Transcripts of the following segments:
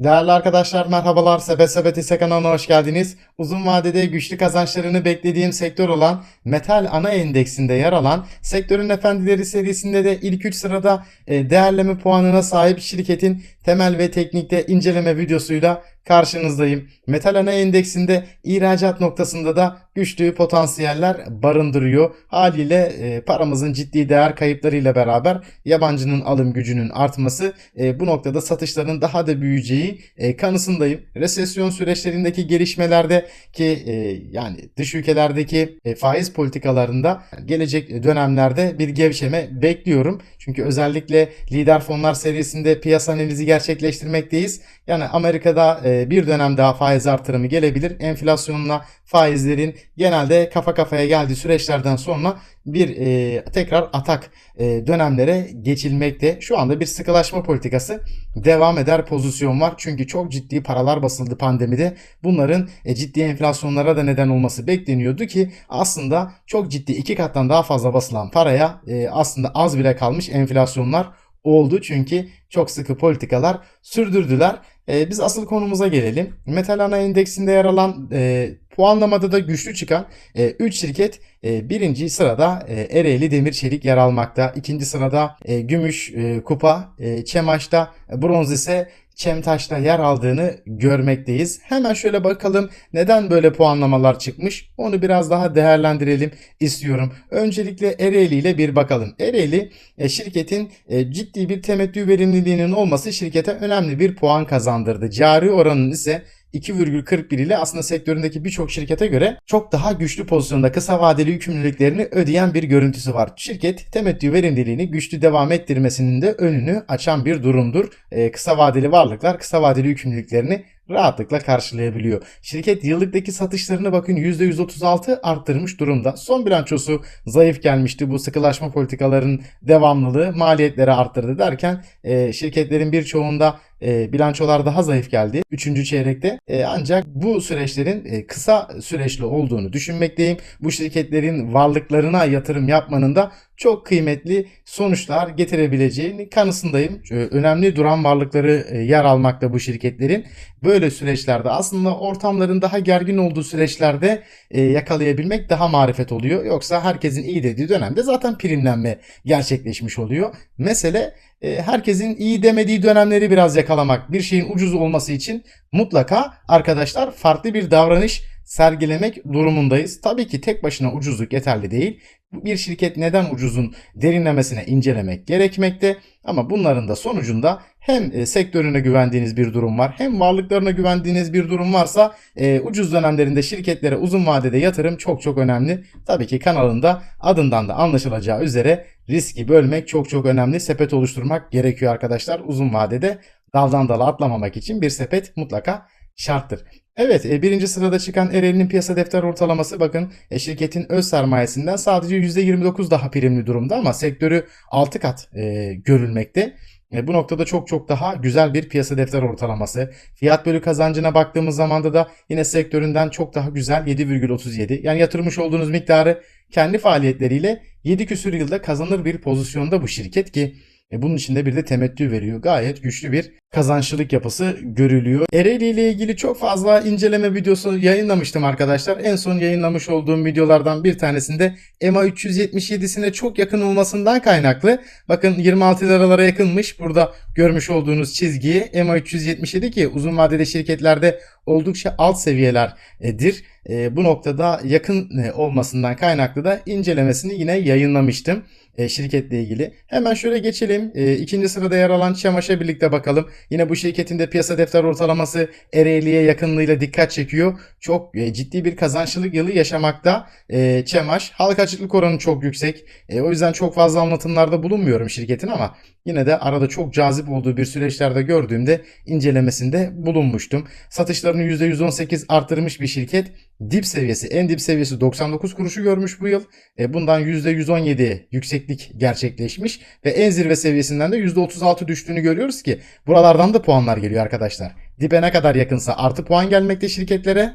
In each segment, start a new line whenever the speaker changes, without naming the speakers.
Değerli arkadaşlar merhabalar. Sepet Sepet Hisse kanalına hoş geldiniz. Uzun vadede güçlü kazançlarını beklediğim sektör olan metal ana endeksinde yer alan sektörün efendileri serisinde de ilk 3 sırada e, değerleme puanına sahip şirketin temel ve teknikte inceleme videosuyla karşınızdayım. Metal ana endeksinde ihracat noktasında da güçlü potansiyeller barındırıyor. Haliyle e, paramızın ciddi değer kayıplarıyla beraber yabancının alım gücünün artması e, bu noktada satışların daha da büyüyeceği e, kanısındayım. Resesyon süreçlerindeki gelişmelerde ki e, yani dış ülkelerdeki e, faiz politikalarında gelecek dönemlerde bir gevşeme bekliyorum. Çünkü özellikle lider fonlar serisinde piyasa analizi gerçekleştirmekteyiz. Yani Amerika'da e, bir dönem daha faiz artırımı gelebilir. Enflasyonla faizlerin genelde kafa kafaya geldiği süreçlerden sonra bir e, tekrar atak e, dönemlere geçilmekte. Şu anda bir sıkılaşma politikası devam eder pozisyon var. Çünkü çok ciddi paralar basıldı pandemide. Bunların e, ciddi enflasyonlara da neden olması bekleniyordu ki aslında çok ciddi iki kattan daha fazla basılan paraya e, aslında az bile kalmış enflasyonlar oldu. Çünkü çok sıkı politikalar sürdürdüler. E, biz asıl konumuza gelelim. Metal ana endeksinde yer alan e, puanlamada da güçlü çıkan 3 şirket e, birinci sırada e, Ereğli Demir Çelik yer almakta. İkinci sırada e, Gümüş e, Kupa, e, Çemaş'ta, bronz ise Çemtaş'ta yer aldığını görmekteyiz. Hemen şöyle bakalım neden böyle puanlamalar çıkmış onu biraz daha değerlendirelim istiyorum. Öncelikle Ereğli ile bir bakalım. Ereğli e, şirketin e, ciddi bir temettü verimliliğinin olması şirkete önemli bir puan kazandırdı. Cari oranın ise 2,41 ile aslında sektöründeki birçok şirkete göre çok daha güçlü pozisyonda kısa vadeli yükümlülüklerini ödeyen bir görüntüsü var. Şirket temettü verimliliğini güçlü devam ettirmesinin de önünü açan bir durumdur. Ee, kısa vadeli varlıklar kısa vadeli yükümlülüklerini rahatlıkla karşılayabiliyor. Şirket yıllıktaki satışlarını bakın %136 arttırmış durumda. Son bilançosu zayıf gelmişti. Bu sıkılaşma politikaların devamlılığı maliyetleri arttırdı derken e, şirketlerin birçoğunda e, bilançolar daha zayıf geldi. Üçüncü çeyrekte. E, ancak bu süreçlerin e, kısa süreçli olduğunu düşünmekteyim. Bu şirketlerin varlıklarına yatırım yapmanın da çok kıymetli sonuçlar getirebileceğini kanısındayım. Önemli duran varlıkları e, yer almakta bu şirketlerin. Böyle süreçlerde aslında ortamların daha gergin olduğu süreçlerde e, yakalayabilmek daha marifet oluyor. Yoksa herkesin iyi dediği dönemde zaten primlenme gerçekleşmiş oluyor. Mesele herkesin iyi demediği dönemleri biraz yakalamak. Bir şeyin ucuz olması için mutlaka arkadaşlar farklı bir davranış sergilemek durumundayız. Tabii ki tek başına ucuzluk yeterli değil. Bir şirket neden ucuzun derinlemesine incelemek gerekmekte ama bunların da sonucunda hem e, sektörüne güvendiğiniz bir durum var hem varlıklarına güvendiğiniz bir durum varsa e, ucuz dönemlerinde şirketlere uzun vadede yatırım çok çok önemli. Tabii ki kanalında adından da anlaşılacağı üzere riski bölmek çok çok önemli. Sepet oluşturmak gerekiyor arkadaşlar. Uzun vadede daldan dala atlamamak için bir sepet mutlaka şarttır. Evet e, birinci sırada çıkan Ereğli'nin piyasa defter ortalaması bakın e, şirketin öz sermayesinden sadece %29 daha primli durumda ama sektörü 6 kat e, görülmekte. E, bu noktada çok çok daha güzel bir piyasa defter ortalaması. Fiyat bölü kazancına baktığımız zamanda da yine sektöründen çok daha güzel 7,37. Yani yatırmış olduğunuz miktarı kendi faaliyetleriyle 7 küsür yılda kazanır bir pozisyonda bu şirket ki e bunun içinde bir de temettü veriyor. Gayet güçlü bir kazançlılık yapısı görülüyor. Ereğli ile ilgili çok fazla inceleme videosu yayınlamıştım arkadaşlar. En son yayınlamış olduğum videolardan bir tanesinde EMA 377'sine çok yakın olmasından kaynaklı. Bakın 26 liralara yakınmış. Burada görmüş olduğunuz çizgiyi EMA 377 ki uzun vadede şirketlerde oldukça alt seviyelerdir. E, bu noktada yakın e, olmasından kaynaklı da incelemesini yine yayınlamıştım e, şirketle ilgili. Hemen şöyle geçelim. E, ikinci sırada yer alan Çamaş'a birlikte bakalım. Yine bu şirketin de piyasa defter ortalaması Ereğli'ye yakınlığıyla dikkat çekiyor. Çok e, ciddi bir kazançlılık yılı yaşamakta e, Çemaş. Halka açıklık oranı çok yüksek. E, o yüzden çok fazla anlatımlarda bulunmuyorum şirketin ama yine de arada çok cazip olduğu bir süreçlerde gördüğümde incelemesinde bulunmuştum. Satışlarını %118 arttırmış bir şirket. Dip seviyesi, en dip seviyesi 99 kuruşu görmüş bu yıl. E, bundan %117 yükseklik gerçekleşmiş ve en zirve seviyesinden de %36 düştüğünü görüyoruz ki buralardan da puanlar geliyor arkadaşlar. Dibe ne kadar yakınsa artı puan gelmekte şirketlere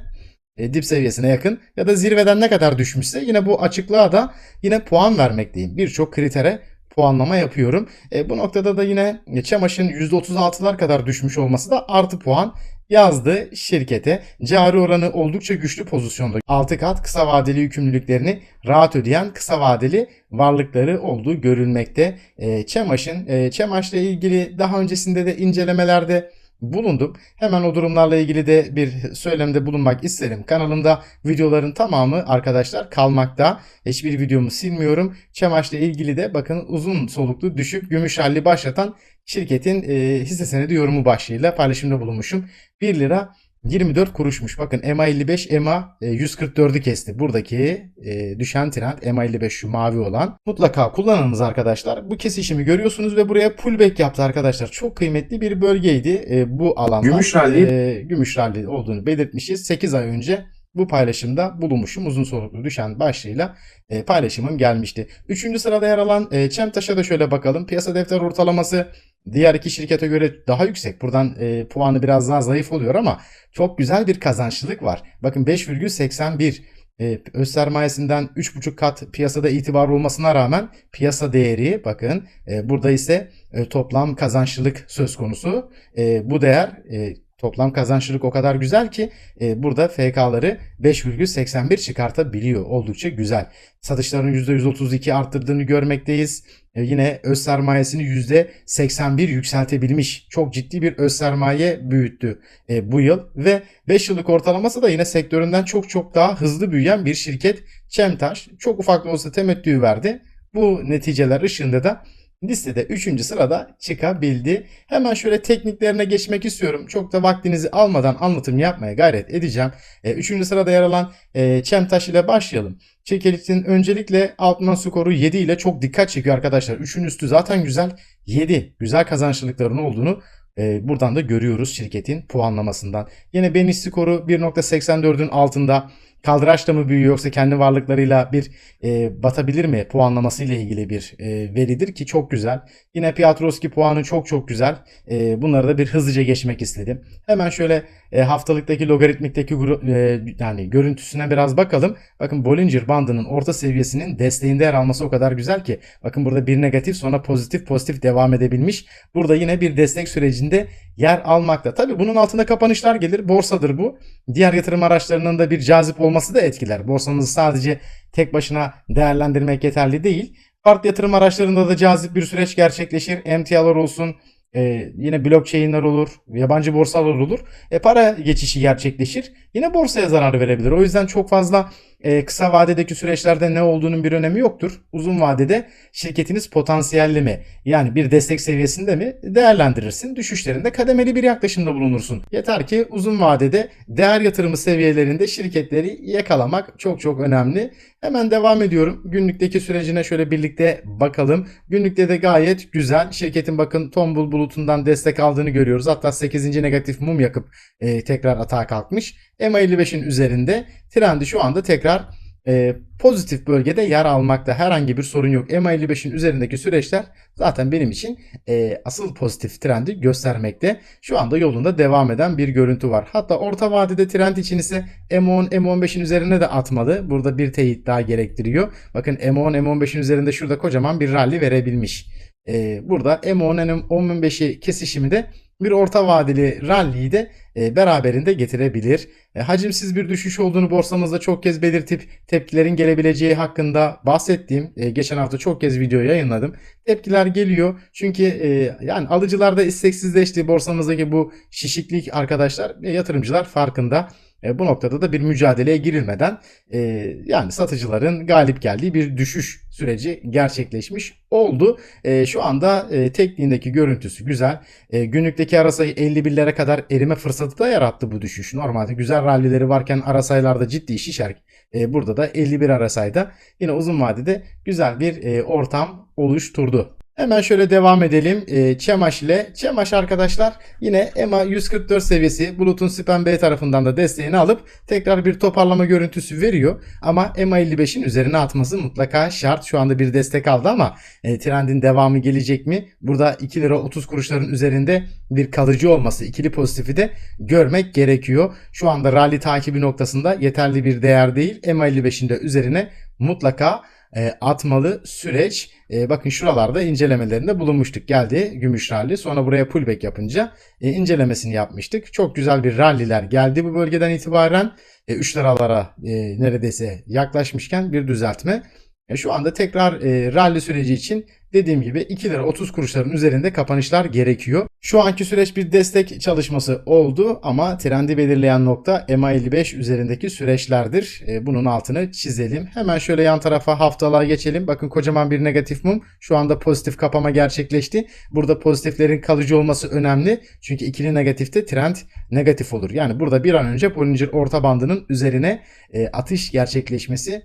e, dip seviyesine yakın ya da zirveden ne kadar düşmüşse yine bu açıklığa da yine puan vermekteyim. Birçok kritere puanlama yapıyorum. E, bu noktada da yine Çamaş'ın %36'lar kadar düşmüş olması da artı puan yazdı şirkete. Cari oranı oldukça güçlü pozisyonda. 6 kat kısa vadeli yükümlülüklerini rahat ödeyen kısa vadeli varlıkları olduğu görülmekte. E, Çamaş'ın e, Çamaş'la ilgili daha öncesinde de incelemelerde bulundum. Hemen o durumlarla ilgili de bir söylemde bulunmak isterim. Kanalımda videoların tamamı arkadaşlar kalmakta. Hiçbir videomu silmiyorum. Çamaş'la ilgili de bakın uzun soluklu düşük gümüş halli başlatan şirketin e, hisse senedi yorumu başlığıyla paylaşımda bulunmuşum. 1 lira 24 kuruşmuş. Bakın MA55 EMA e, 144'ü kesti. Buradaki e, düşen trend MA55 şu mavi olan. Mutlaka kullanınız arkadaşlar. Bu kesişimi görüyorsunuz ve buraya pullback yaptı arkadaşlar. Çok kıymetli bir bölgeydi e, bu alanda.
Gümüş rally.
E, gümüş rally olduğunu belirtmişiz. 8 ay önce bu paylaşımda bulunmuşum. Uzun soluklu düşen başlığıyla e, paylaşımım gelmişti. Üçüncü sırada yer alan e, Çemtaş'a da şöyle bakalım. Piyasa defter ortalaması diğer iki şirkete göre daha yüksek. Buradan e, puanı biraz daha zayıf oluyor ama çok güzel bir kazançlılık var. Bakın 5,81 e, öz sermayesinden 3,5 kat piyasada itibar olmasına rağmen piyasa değeri bakın e, burada ise e, toplam kazançlılık söz konusu. E, bu değer e, toplam kazançlılık o kadar güzel ki e, burada FK'ları 5,81 çıkartabiliyor. Oldukça güzel. Satışların %132 arttırdığını görmekteyiz. E, yine öz sermayesini %81 yükseltebilmiş. Çok ciddi bir öz sermaye büyüttü e, bu yıl ve 5 yıllık ortalaması da yine sektöründen çok çok daha hızlı büyüyen bir şirket. Çemtaş çok ufak da olsa temettü verdi. Bu neticeler ışığında da listede 3. sırada çıkabildi. Hemen şöyle tekniklerine geçmek istiyorum. Çok da vaktinizi almadan anlatım yapmaya gayret edeceğim. 3. sırada yer alan e, Çemtaş ile başlayalım. Çekelik'in öncelikle altman skoru 7 ile çok dikkat çekiyor arkadaşlar. 3'ün üstü zaten güzel. 7 güzel kazançlılıkların olduğunu e, buradan da görüyoruz şirketin puanlamasından. Yine Beniş skoru 1.84'ün altında. Kaldıraçla mı büyüyor yoksa kendi varlıklarıyla bir e, batabilir mi puanlaması ile ilgili bir e, veridir ki çok güzel. Yine Piotrowski puanı çok çok güzel. E, bunları da bir hızlıca geçmek istedim. Hemen şöyle e, haftalıktaki logaritmikteki e, yani görüntüsüne biraz bakalım. Bakın Bollinger bandının orta seviyesinin desteğinde yer alması o kadar güzel ki. Bakın burada bir negatif sonra pozitif pozitif devam edebilmiş. Burada yine bir destek sürecinde yer almakta. Tabi bunun altında kapanışlar gelir. Borsadır bu. Diğer yatırım araçlarının da bir cazip olması da etkiler. Borsamızı sadece tek başına değerlendirmek yeterli değil. Farklı yatırım araçlarında da cazip bir süreç gerçekleşir. Emtialar olsun, ee, yine blockchain'ler olur, yabancı borsalar olur. E, para geçişi gerçekleşir. Yine borsaya zarar verebilir. O yüzden çok fazla e, kısa vadedeki süreçlerde ne olduğunun bir önemi yoktur. Uzun vadede şirketiniz potansiyelli mi? Yani bir destek seviyesinde mi değerlendirirsin. Düşüşlerinde kademeli bir yaklaşımda bulunursun. Yeter ki uzun vadede değer yatırımı seviyelerinde şirketleri yakalamak çok çok önemli. Hemen devam ediyorum. Günlükteki sürecine şöyle birlikte bakalım. Günlükte de gayet güzel. Şirketin bakın tombul bulutundan destek aldığını görüyoruz. Hatta 8. negatif mum yakıp e, tekrar atağa kalkmış. MA55'in üzerinde trendi şu anda tekrar e, pozitif bölgede yer almakta herhangi bir sorun yok. MA55'in üzerindeki süreçler zaten benim için e, asıl pozitif trendi göstermekte. Şu anda yolunda devam eden bir görüntü var. Hatta orta vadede trend için ise M10, M15'in üzerine de atmalı. Burada bir teyit daha gerektiriyor. Bakın M10, M15'in üzerinde şurada kocaman bir rally verebilmiş. E, burada M10, M15'i kesişimi de bir orta vadeli rally'yi de e, beraberinde getirebilir. E, hacimsiz bir düşüş olduğunu borsamızda çok kez belirtip tepkilerin gelebileceği hakkında bahsettiğim e, geçen hafta çok kez video yayınladım. Tepkiler geliyor çünkü e, yani alıcılarda isteksizleşti borsamızdaki bu şişiklik arkadaşlar yatırımcılar farkında. E, bu noktada da bir mücadeleye girilmeden e, yani satıcıların galip geldiği bir düşüş süreci gerçekleşmiş oldu. E, şu anda e, tekniğindeki görüntüsü güzel. E, günlükteki ara sayı 51'lere kadar erime fırsatı da yarattı bu düşüş. Normalde güzel rallileri varken ara sayılarda ciddi şişer. E, burada da 51 ara sayıda yine uzun vadede güzel bir e, ortam oluşturdu. Hemen şöyle devam edelim. E, Çemaş ile. Çemaş arkadaşlar yine EMA 144 seviyesi Bulut'un Spen B tarafından da desteğini alıp tekrar bir toparlama görüntüsü veriyor. Ama EMA 55'in üzerine atması mutlaka şart. Şu anda bir destek aldı ama e, trendin devamı gelecek mi? Burada 2 lira 30 kuruşların üzerinde bir kalıcı olması, ikili pozitifi de görmek gerekiyor. Şu anda rally takibi noktasında yeterli bir değer değil. EMA 55'in de üzerine mutlaka e, atmalı süreç. E, bakın şuralarda incelemelerinde bulunmuştuk. Geldi gümüş rally. Sonra buraya pullback yapınca e, incelemesini yapmıştık. Çok güzel bir ralliler geldi bu bölgeden itibaren. E, 3 liralara e, neredeyse yaklaşmışken bir düzeltme. E, şu anda tekrar e, rally süreci için dediğim gibi 2 lira 30 kuruşların üzerinde kapanışlar gerekiyor. Şu anki süreç bir destek çalışması oldu ama trendi belirleyen nokta MA55 üzerindeki süreçlerdir. E, bunun altını çizelim. Hemen şöyle yan tarafa haftalığa geçelim. Bakın kocaman bir negatif mum. Şu anda pozitif kapama gerçekleşti. Burada pozitiflerin kalıcı olması önemli. Çünkü ikili negatifte trend negatif olur. Yani burada bir an önce Bollinger orta bandının üzerine e, atış gerçekleşmesi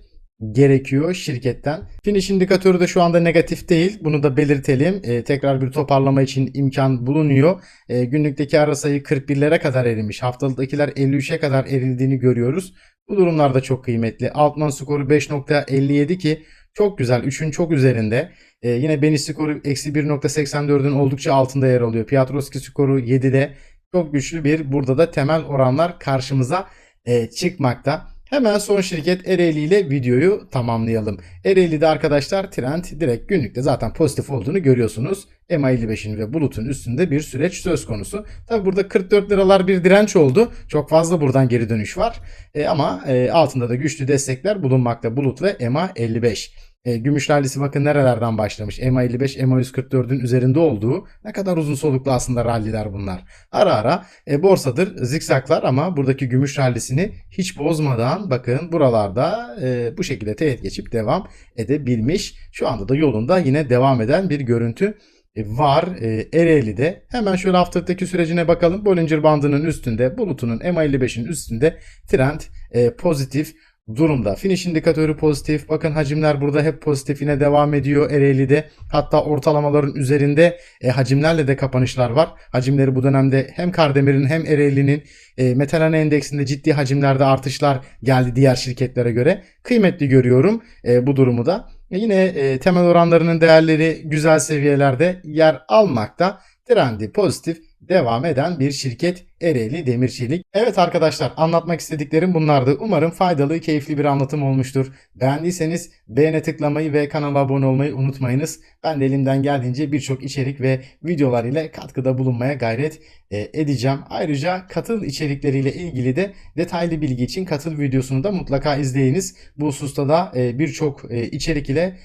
gerekiyor şirketten. Finish indikatörü de şu anda negatif değil. Bunu da belirtelim. E, tekrar bir toparlama için imkan bulunuyor. E, günlükteki ara sayı 41'lere kadar erimiş. Haftalıktakiler 53'e kadar erildiğini görüyoruz. Bu durumlar da çok kıymetli. Altman skoru 5.57 ki çok güzel. 3'ün çok üzerinde. E, yine Beni skoru eksi 1.84'ün oldukça altında yer alıyor. Piotrowski skoru 7'de. Çok güçlü bir burada da temel oranlar karşımıza e, çıkmakta. Hemen son şirket Ereğli ile videoyu tamamlayalım. Ereğli'de arkadaşlar trend direkt günlükte zaten pozitif olduğunu görüyorsunuz. MA55'in ve bulutun üstünde bir süreç söz konusu. Tabi burada 44 liralar bir direnç oldu. Çok fazla buradan geri dönüş var. E, ama e, altında da güçlü destekler bulunmakta. Bulut ve MA55. E, gümüş rallisi bakın nerelerden başlamış. MA55, MA144'ün üzerinde olduğu ne kadar uzun soluklu aslında ralliler bunlar. Ara ara e, borsadır zikzaklar ama buradaki gümüş rallisini hiç bozmadan bakın buralarda e, bu şekilde teğet geçip devam edebilmiş. Şu anda da yolunda yine devam eden bir görüntü e, var e, Ereğli'de. Hemen şöyle haftalıktaki sürecine bakalım. Bollinger bandının üstünde, bulutunun MA55'in üstünde trend e, pozitif durumda. Finish indikatörü pozitif. Bakın hacimler burada hep pozitif yine devam ediyor Ereğli'de. Hatta ortalamaların üzerinde e, hacimlerle de kapanışlar var. Hacimleri bu dönemde hem Kardemir'in hem Ereğli'nin e, metal ana endeksinde ciddi hacimlerde artışlar geldi diğer şirketlere göre. Kıymetli görüyorum e, bu durumu da. E, yine e, temel oranlarının değerleri güzel seviyelerde yer almakta. Trendi pozitif devam eden bir şirket Ereğli Demirçelik. Evet arkadaşlar anlatmak istediklerim bunlardı. Umarım faydalı, keyifli bir anlatım olmuştur. Beğendiyseniz beğene tıklamayı ve kanala abone olmayı unutmayınız. Ben de elimden geldiğince birçok içerik ve videolar ile katkıda bulunmaya gayret e, edeceğim. Ayrıca katıl içerikleriyle ilgili de detaylı bilgi için katıl videosunu da mutlaka izleyiniz. Bu hususta da e, birçok e, içerik ile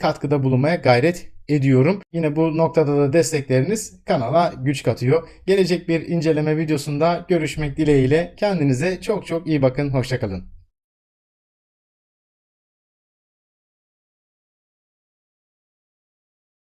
katkıda bulunmaya gayret ediyorum. Yine bu noktada da destekleriniz kanala güç katıyor. Gelecek bir inceleme videosunda görüşmek dileğiyle. Kendinize çok çok iyi bakın. Hoşçakalın.